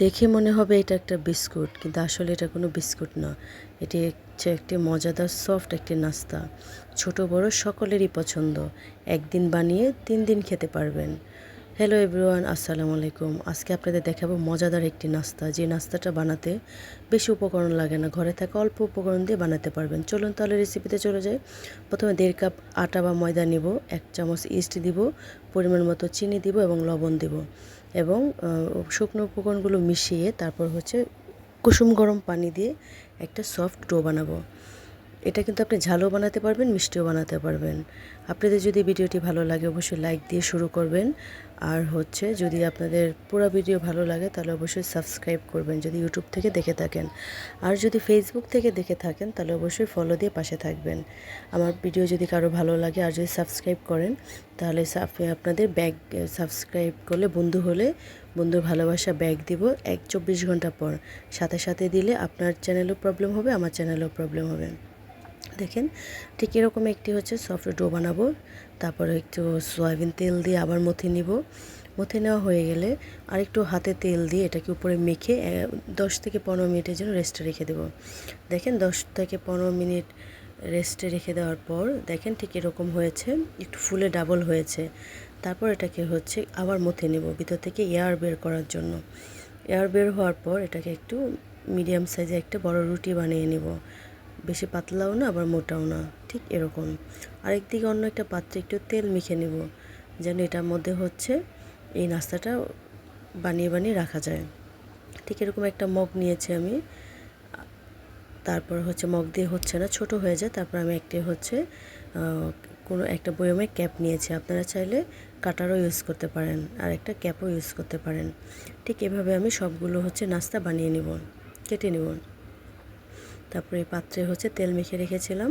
দেখে মনে হবে এটা একটা বিস্কুট, কিন্তু আসলে এটা কোনো বিস্কুট না। এটি হচ্ছে একটি মজাদার, সফট একটি নাস্তা। ছোট, বড় সকলেরই পছন্দ। একদিন বানিয়ে তিন দিন খেতে পারবেন। হ্যালো এভরিওয়ান আসসালামু আলাইকুম। আজকে আপনাদের দেখাবো মজাদার একটি নাস্তা। যে নাস্তাটা বানাতে বেশি উপকরণ লাগে না। ঘরে থাকা অল্প উপকরণ দিয়ে বানাতে পারবেন। চলুন তাহলে রেসিপিতে চলে যাই। প্রথমে দেড় কাপ আটা বা ময়দা নিব, এক চামচ ইস্ট দিব, পরিমাণ মতো চিনি দিব এবং লবণ দিব। এবং শুকনো উপকরণগুলো মিশিয়ে তারপর হচ্ছে কুসুম গরম পানি দিয়ে একটা সফট ডো বানাবো। এটা কিন্তু আপনি ঝালও বানাতে পারবেন, মিষ্টিও বানাতে পারবেন। আপনাদের যদি ভিডিওটি ভালো লাগে, অবশ্যই লাইক দিয়ে শুরু করবেন। আর হচ্ছে, যদি আপনাদের পুরো ভিডিও ভালো লাগে, তাহলে অবশ্যই সাবস্ক্রাইব করবেন, যদি ইউটিউব থেকে দেখে থাকেন। আর যদি ফেসবুক থেকে দেখে থাকেন, তাহলে অবশ্যই ফলো দিয়ে পাশে থাকবেন। আমার ভিডিও যদি কারও ভালো লাগে, আর যদি সাবস্ক্রাইব করেন, তাহলে আপনাদের ব্যাগ সাবস্ক্রাইব করলে বন্ধু হলে বন্ধুর ভালোবাসা ব্যাগ দিব এক চব্বিশ ঘণ্টা পর। সাথে সাথে দিলে আপনার চ্যানেলও প্রবলেম হবে, আমার চ্যানেলও প্রবলেম হবে। দেখেন, ঠিক এরকম একটি হচ্ছে সফট ডো বানাবো। তারপরে একটু সয়াবিন তেল দিয়ে আবার মথে নিব। মথে নেওয়া হয়ে গেলে আরেকটু হাতে তেল দিয়ে এটাকে উপরে মেখে দশ থেকে পনেরো মিনিটের জন্য রেস্টে রেখে দেবো। দেখেন, দশ থেকে পনেরো মিনিট রেস্টে রেখে দেওয়ার পর, দেখেন ঠিক এরকম হয়েছে, একটু ফুলে ডাবল হয়েছে। তারপর এটাকে হচ্ছে আবার মথে নেব, ভিতর থেকে এয়ার বের করার জন্য। এয়ার বের হওয়ার পর এটাকে একটু মিডিয়াম সাইজে একটা বড় রুটি বানিয়ে নেব। বেশি পাতলাও না, আবার মোটাও না, ঠিক এরকম। আরেকদিকে অন্য একটা পাত্রে একটু তেল মেখে নেব, যেন এটার মধ্যে হচ্ছে এই নাস্তাটা বানিয়ে বানিয়ে রাখা যায়। ঠিক এরকম একটা মগ নিয়েছি আমি। তারপর হচ্ছে মগ দিয়ে হচ্ছে না, ছোট হয়ে যায়, তারপর আমি একটি হচ্ছে কোনো একটা বয়মে ক্যাপ নিয়েছি। আপনারা চাইলে কাটারও ইউজ করতে পারেন, আর একটা ক্যাপও ইউজ করতে পারেন। ঠিক এভাবে আমি সবগুলো হচ্ছে নাস্তা বানিয়ে নেব, কেটে নেব। তারপরে এই পাত্রে হচ্ছে তেল মেখে রেখেছিলাম,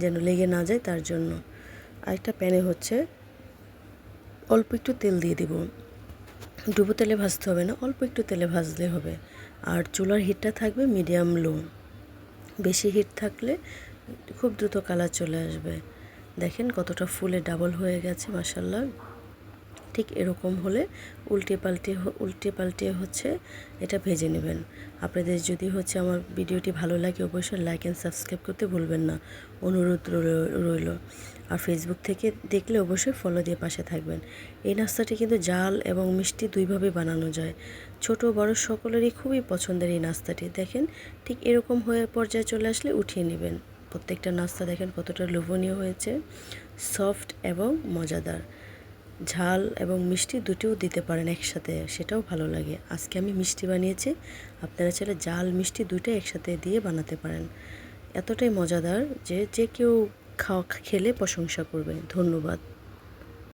যেন লেগে না যায় তার জন্য। আরেকটা প্যানে হচ্ছে অল্প একটু তেল দিয়ে দিব। ডুবো তেলে ভাজতে হবে না, অল্প একটু তেলে ভাজলে হবে। আর চুলার হিটটা থাকবে মিডিয়াম লো। বেশি হিট থাকলে খুব দ্রুত কালার চলে আসবে। দেখেন কতটা ফুলে ডাবল হয়ে গেছে মাসাল্লাহ ঠিক এরকম হলে উল্টে পাল্টে উল্টে পাল্টে হচ্ছে এটা ভেজে নেবেন। আপনাদের যদি হচ্ছে আমার ভিডিওটি ভালো লাগে অবশ্যই লাইক অ্যান্ড সাবস্ক্রাইব করতে ভুলবেন না। অনুরোধ রইল আর ফেসবুক থেকে দেখলে অবশ্যই ফলো দিয়ে পাশে থাকবেন। এই নাস্তাটি কিন্তু জাল এবং মিষ্টি দুইভাবে বানানো যায়। ছোট বড় সকলেরই খুবই পছন্দের এই নাস্তাটি। দেখেন ঠিক এরকম হয়ে পর্যায়ে চলে আসলে উঠিয়ে নেবেন। প্রত্যেকটা নাস্তা দেখেন কতটা লোভনীয় হয়েছে। সফট এবং মজাদার। ঝাল এবং মিষ্টি দুটিও দিতে পারেন একসাথে, সেটাও ভালো লাগে। আজকে আমি মিষ্টি বানিয়েছি, আপনারা চাইলে ঝাল, মিষ্টি দুটো একসাথে দিয়ে বানাতে পারেন। এতটাই মজাদার যে যে কেউ খাওয়া, খেলে প্রশংসা করবে। ধন্যবাদ।